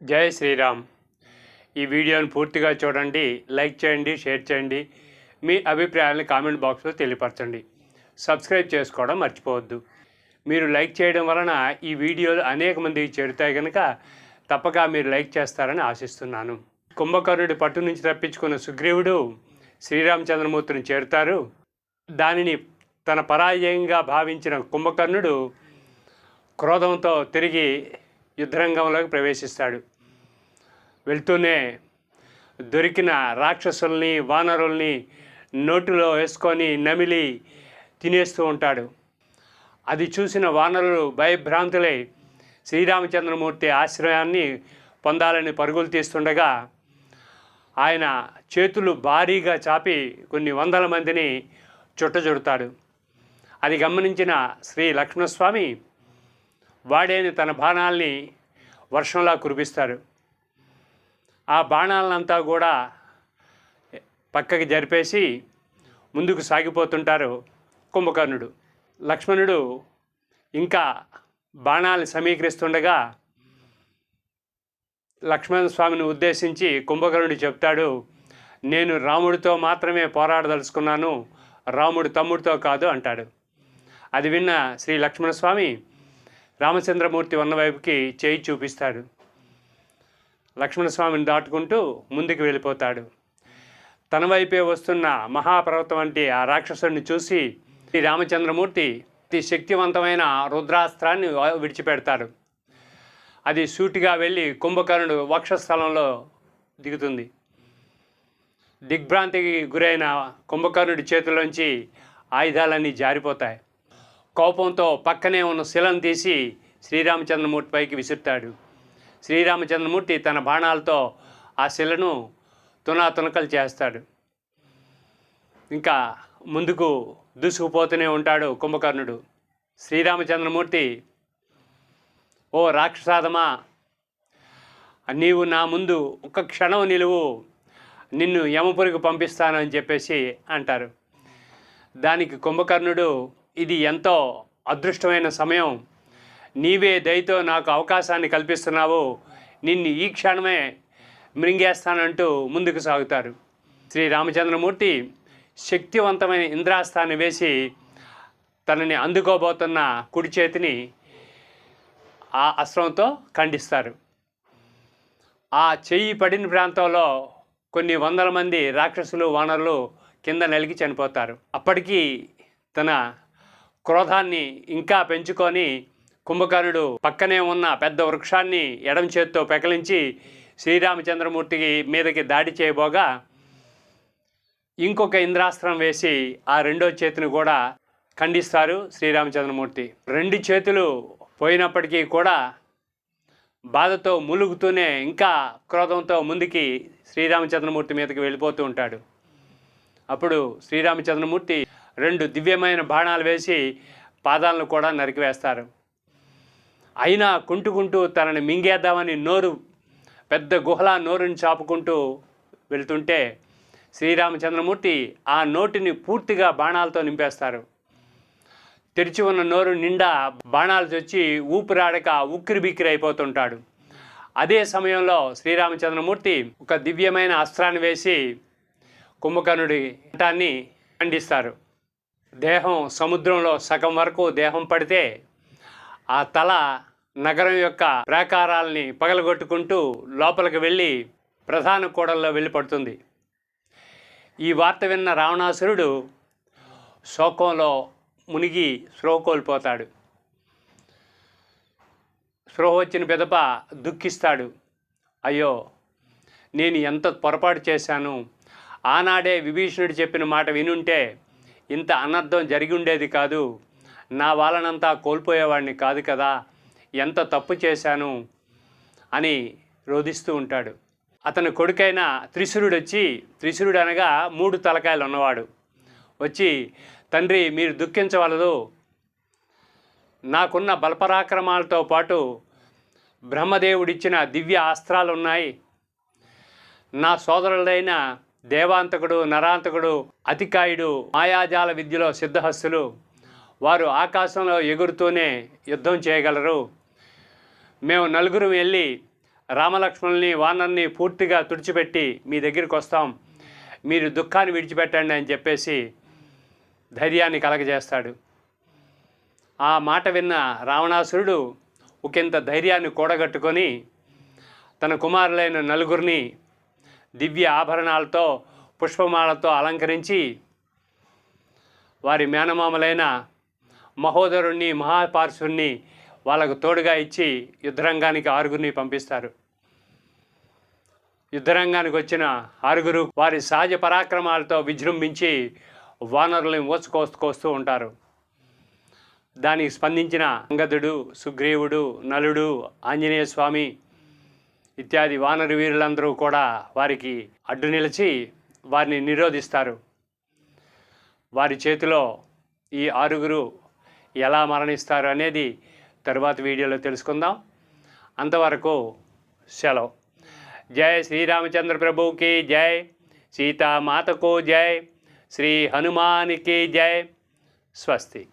జై శ్రీరామ్. ఈ వీడియోని పూర్తిగా చూడండి లైక్ చేయండి షేర్ చేయండి. మీ అభిప్రాయాలను కామెంట్ బాక్స్లో తెలియపరచండి. సబ్స్క్రైబ్ చేసుకోవడం మర్చిపోవద్దు. మీరు లైక్ చేయడం వలన ఈ వీడియోలు అనేక మందికి చేరుతాయి కనుక తప్పక మీరు లైక్ చేస్తారని ఆశిస్తున్నాను. కుంభకర్ణుడి పట్టు నుంచి తప్పించుకున్న సుగ్రీవుడు శ్రీరామచంద్రమూర్తిని చేరుతారు. దానిని తన పరాజయంగా భావించిన కుంభకర్ణుడు క్రోధంతో తిరిగి యుద్ధరంగంలోకి ప్రవేశిస్తాడు. వెళ్తూనే దొరికిన రాక్షసుల్ని వానరుల్ని నోటిలో వేసుకొని నమిలి తినేస్తూ ఉంటాడు. అది చూసిన వానరులు భయభ్రాంతులై శ్రీరామచంద్రమూర్తి ఆశ్రయాన్ని పొందాలని పరుగులు తీస్తుండగా ఆయన చేతులు భారీగా చాపి కొన్ని వందల మందిని చుట్టజుడతాడు. అది గమనించిన శ్రీ లక్ష్మణస్వామి వాడేని తన బాణాల్ని వర్షంలా కురిపిస్తారు. ఆ బాణాలనంతా కూడా పక్కకి జరిపేసి ముందుకు సాగిపోతుంటారు కుంభకర్ణుడు. లక్ష్మణుడు ఇంకా బాణాలు సమీకరిస్తుండగా లక్ష్మణ స్వామిని ఉద్దేశించి కుంభకర్ణుడు చెప్తాడు నేను రాముడితో మాత్రమే పోరాడదలుచుకున్నాను రాముడు తమ్ముడితో కాదు అంటాడు. అది విన్న శ్రీ లక్ష్మణస్వామి రామచంద్రమూర్తి ఉన్నవైపుకి చేయి చూపిస్తాడు. లక్ష్మణస్వామిని దాటుకుంటూ ముందుకు వెళ్ళిపోతాడు. తన వైపే వస్తున్న మహాపర్వతం వంటి ఆ రాక్షసుడిని చూసి శ్రీ రామచంద్రమూర్తి అతి శక్తివంతమైన రుద్రాస్త్రాన్ని విడిచిపెడతాడు. అది సూటిగా వెళ్ళి కుంభకర్ణుడు వక్షస్థలంలో దిగుతుంది. దిగ్భ్రాంతికి గురైన కుంభకర్ణుడి చేతిలోంచి ఆయుధాలన్నీ జారిపోతాయి. కోపంతో పక్కనే ఉన్న శిలను తీసి శ్రీరామచంద్రమూర్తి పైకి విసురుతాడు. శ్రీరామచంద్రమూర్తి తన బాణాలతో ఆ శిలను తునాతునకలు చేస్తాడు. ఇంకా ముందుకు దూసుకుపోతూనే ఉంటాడు కుంభకర్ణుడు. శ్రీరామచంద్రమూర్తి ఓ రాక్షసాదమా నీవు నా ముందు ఒక క్షణం నిలువు నిన్ను యమపురికి పంపిస్తానని చెప్పేసి అంటారు. దానికి కుంభకర్ణుడు ఇది ఎంతో అదృష్టమైన సమయం. నీవే దయతో నాకు అవకాశాన్ని కల్పిస్తున్నావు. నిన్ను ఈ క్షణమే మృంగేస్తానంటూ ముందుకు సాగుతారు. శ్రీ రామచంద్రమూర్తి శక్తివంతమైన ఇంద్రాస్థాన్ని వేసి తనని అందుకోబోతున్న కుడి చేతిని ఆ అస్త్రంతో ఖండిస్తారు. ఆ చెయ్యి పడిన ప్రాంతంలో కొన్ని వందల మంది రాక్షసులు వానరులు కింద నలిగి చనిపోతారు. అప్పటికీ తన క్రోధాన్ని ఇంకా పెంచుకొని కుంభకర్ణుడు పక్కనే ఉన్న పెద్ద వృక్షాన్ని ఎడం చేత్తో పెకలించి శ్రీరామచంద్రమూర్తికి మీదకి దాడి చేయబోగా ఇంకొక ఇంద్రాస్త్రం వేసి ఆ రెండో చేతిని కూడా ఖండిస్తారు శ్రీరామచంద్రమూర్తి. రెండు చేతులు పోయినప్పటికీ కూడా బాధతో ములుగుతూనే ఇంకా క్రోధంతో ముందుకి శ్రీరామచంద్రమూర్తి మీదకి వెళ్ళిపోతూ ఉంటాడు. అప్పుడు శ్రీరామచంద్రమూర్తి రెండు దివ్యమైన బాణాలు వేసి పాదాలను కూడా నరికివేస్తారు. అయినా కుంటుకుంటూ తనని మింగేద్దామని నోరు పెద్ద గుహలా నోరుని చాపుకుంటూ వెళ్తుంటే శ్రీరామచంద్రమూర్తి ఆ నోటిని పూర్తిగా బాణాలతో నింపేస్తారు. తెరిచి ఉన్న నోరు నిండా బాణాలు చొచ్చి ఊపిరాడక ఉక్కిరి బిక్కిరి అయిపోతుంటాడు. అదే సమయంలో శ్రీరామచంద్రమూర్తి ఒక దివ్యమైన అస్త్రాన్ని వేసి కుంభకర్ణుడి కంఠాన్ని ఖండిస్తారు. దేహం సముద్రంలో సగం వరకు దేహం పడితే ఆ తల నగరం యొక్క ప్రాకారాల్ని పగలగొట్టుకుంటూ లోపలికి వెళ్ళి ప్రధాన కూడల్లో వెళ్ళి పడుతుంది ఈ వార్త విన్న రావణాసురుడు శోకంలో మునిగి స్పృహ కోల్పోతాడు. స్పృహ వచ్చిన పెదప దుఃఖిస్తాడు. అయ్యో నేను ఎంత పొరపాటు చేశాను? ఆనాడే విభీషణుడు చెప్పిన మాట వినుంటే ఇంత అనర్థం జరిగి ఉండేది కాదు. నా వాళ్ళనంతా కోల్పోయేవాడిని కాదు కదా. ఎంత తప్పు చేశాను అని రోధిస్తూ ఉంటాడు. అతని కొడుకైన త్రిశురుడు వచ్చి త్రిశురుడు అనగా మూడు తలకాయలు ఉన్నవాడు వచ్చి తండ్రి మీరు దుఃఖించవలదు. నాకున్న బలపరాక్రమాలతో పాటు బ్రహ్మదేవుడిచ్చిన దివ్య అస్త్రాలు ఉన్నాయి నా సోదరులైన దేవాంతకుడు నరాంతకుడు అతికాయుడు మాయాజాల విద్యలో సిద్ధహస్తులు. వారు ఆకాశంలో ఎగురుతూనే యుద్ధం చేయగలరు. మేము నలుగురు వెళ్ళి రామలక్ష్మణుల్ని వానర్ని పూర్తిగా తుడిచిపెట్టి మీ దగ్గరికి వస్తాం. మీరు దుఃఖాన్ని విడిచిపెట్టండి అని చెప్పేసి ధైర్యాన్ని కలగజేస్తాడు. ఆ మాట విన్న రావణాసురుడు ఒకంత ధైర్యాన్ని కూడగట్టుకొని తన కుమారులైన నలుగురిని దివ్య ఆభరణాలతో పుష్పమాలతో అలంకరించి వారి మేనమామలైన మహోదరుణ్ణి మహాపార్శుణ్ణి వాళ్ళకు తోడుగా ఇచ్చి యుద్ధరంగానికి ఆరుగురిని పంపిస్తారు. యుద్ధరంగానికి వచ్చిన ఆరుగురు వారి సహజ పరాక్రమాలతో విజృంభించి వానరులను మోసుకోస్తూ ఉంటారు. దానికి స్పందించిన అంగదుడు సుగ్రీవుడు నలుడు ఆంజనేయ స్వామి ఇత్యాది వానర వీరులందరూ కూడా వారికి అడ్డు నిలిచి వారిని నిరోధిస్తారు. వారి చేతిలో ఈ ఆరుగురు ఎలా మరణిస్తారు అనేది తరువాత వీడియోలో తెలుసుకుందాం. అంతవరకు సెలవు. జై శ్రీరామచంద్ర ప్రభుకి జై. సీతామాతకు జై. శ్రీ హనుమానికి జై. స్వస్తి.